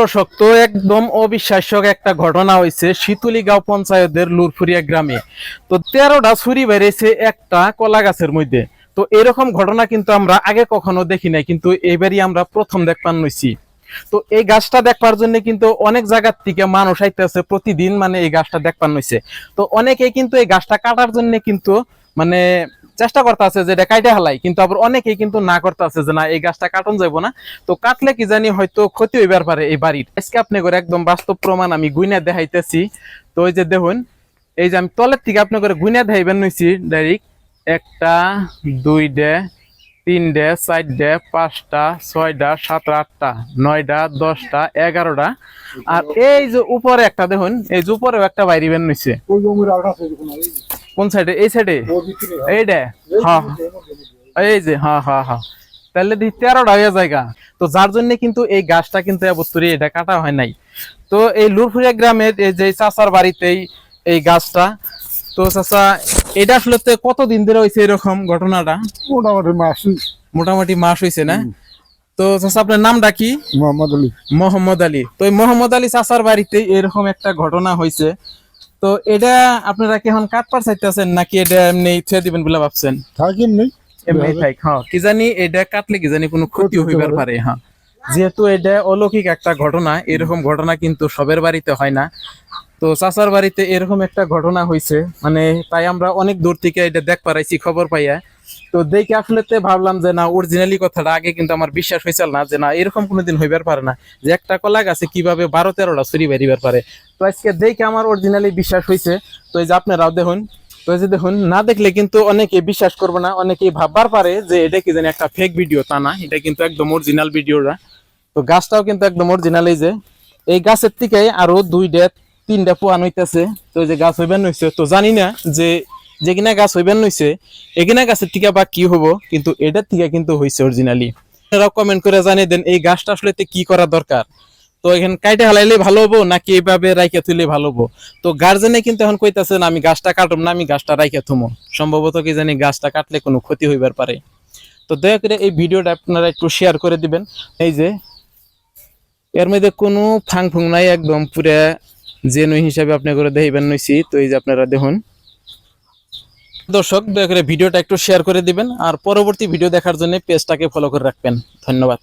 দর্শক, তো একদম অবিশ্বাস্য একটা ঘটনা হয়েছে শীতলিগাঁও পঞ্চায়েতের লুরফুরিয়া গ্রামে। তো তেরোটা ছুরি বেরিয়েছে একটা কলা গাছের মধ্যে। তো এরকম ঘটনা কিন্তু আমরা আগে কখনো দেখি নাই, কিন্তু এবারই আমরা প্রথম দেখপান নইছি। তো এই গাছটা দেখবার জন্য কিন্তু অনেক জায়গার থেকে মানুষ আইতেছে প্রতিদিন মানে এই গাছটা দেখবার নইছে। তো অনেকে কিন্তু এই গাছটা কাটার জন্য কিন্তু মানে চেষ্টা করতে আছে যে এটা কাইটে হালাই, কিন্তু আবার অনেকেই কিন্তু না করতে আছে যে না, এই গাছটা কাটন যাব না। তো কাটলে কি জানি হয়তো ক্ষতি হইবার পারে এই বাড়ির। আজকে আপনি করে একদম বাস্তব প্রমাণ আমি গুইনা দেখাইতেছি। তো ওই যে দেখুন, এই যে আমি তলের থেকে আপনি করে গুইনা দেখাইবেন নইছি ডাইরেক্ট একটা দুইটা তিনটে চারটে পাঁচটা ছয়টা সাতটা আটটা নয়টা দশটা এগারোটা আর এই যে উপরে একটা দেখুন, এই যে উপরেও একটা বাইরে বের কোন সাইডে এই সাইডে এইটা এই হ্যাঁ। এই যে হ্যাঁ হ্যাঁ হ্যাঁ। তাহলে দি তেরোটা হয়ে জায়গা তো যার জন্য কিন্তু এই গাছটা কিন্তু এবছরই এটা কাটা হয় নাই। তো এই লুরফুরিয়া গ্রামের এই যে চাচার বাড়িতেই এই গাছটা। তো চাচা এটা আসলে কতদিন ধরে হয়েছে এরকম ঘটনাটা? মোটামুটি মাস মোটামুটি মাস হয়েছে না? তো চাচা আপনার নামটা কি? মোহাম্মদ আলী। মোহাম্মদ আলী। তো এই মোহাম্মদ আলী চাচার বাড়িতে এরকম একটা ঘটনা হয়েছে তো এটা আপনারা কি এখন কাটপার চাইতেছেন নাকি এটা এমনি ছেড়ে দিবেন বলে ভাবছেন? থাকেন নেই এমনি থাক হ্যাঁ। কি জানি এটা কাটলে কি জানি কোনো ক্ষতি হইবার পারে। পারে হ্যাঁ। যেহেতু এটা অলৌকিক একটা ঘটনা এরকম ঘটনা কিন্তু সবের বাড়িতে হয় না। তো চাচার বাড়িতে এরকম একটা ঘটনা হয়েছে মানে তাই আমরা অনেক দূর থেকে এটা দেখ পারাইছি, খবর পাইয়া। তো দেখে আসলে ভাবলাম যে না অরিজিনালি কথাটা আগে কিন্তু আমার বিশ্বাস হয়েছিল না যে না, এরকম কোনোদিন হইবার পারে না। যে একটা কলা গাছে কীভাবে বারো তেরোটা ছুরি বেরিবার পারে। তো আজকে দেখে আমার অরিজিনালি বিশ্বাস হয়েছে তো এই যে আপনারাও দেখুন, তো যে দেখুন, না দেখলে কিন্তু অনেকে বিশ্বাস করবে না, অনেকেই ভাববার পারে যে এটা কি জানি একটা ফেক ভিডিও তা না, এটা কিন্তু একদম অরিজিনাল ভিডিওটা তো গাছটাও কিন্তু একদম অরিজিনাল এই যে। এই গাছের থেকে আরও দুইটা তিনটা পোয়ান হইতেছে, তো যে গাছ হইবেন হইছে তো জানি না যে যে কিনা গাছ হইবেন হইছে এখানে গাছের টিকা বা কি হব, কিন্তু এটার টিকা কিন্তু হইছে অরিজিনালি আপনারাও কমেন্ট করে জানিয়ে দেন, এই গাছটা আসলে কি করা দরকার? তো এখানে কাইটে হালাইলে ভালো হব, নাকি এইভাবে রাইখে তুলে ভালো হব? তো গার্জেনে কিন্তু এখন কইতাছেন আমি গাছটা কাটুম না, আমি গাছটা রাইখে থুমো। সম্ভবত কি জানি গাছটা কাটলে কোনো ক্ষতি হইবার পারে। তো দয়া করে এই ভিডিওটা আপনারা একটু শেয়ার করে দিবেন। এই যে, এর মধ্যে কোনো ফাং ফুং নাই, একদম পুরা জেনু হিসাবে আপনি করে দেখাইবেন নইছি, তো এই যে আপনারা দেখুন। দর্শক, দয়া করে ভিডিওটা একটু শেয়ার করে দিবেন, আর পরবর্তী ভিডিও দেখার জন্য পেজটাকে ফলো করে রাখবেন। ধন্যবাদ।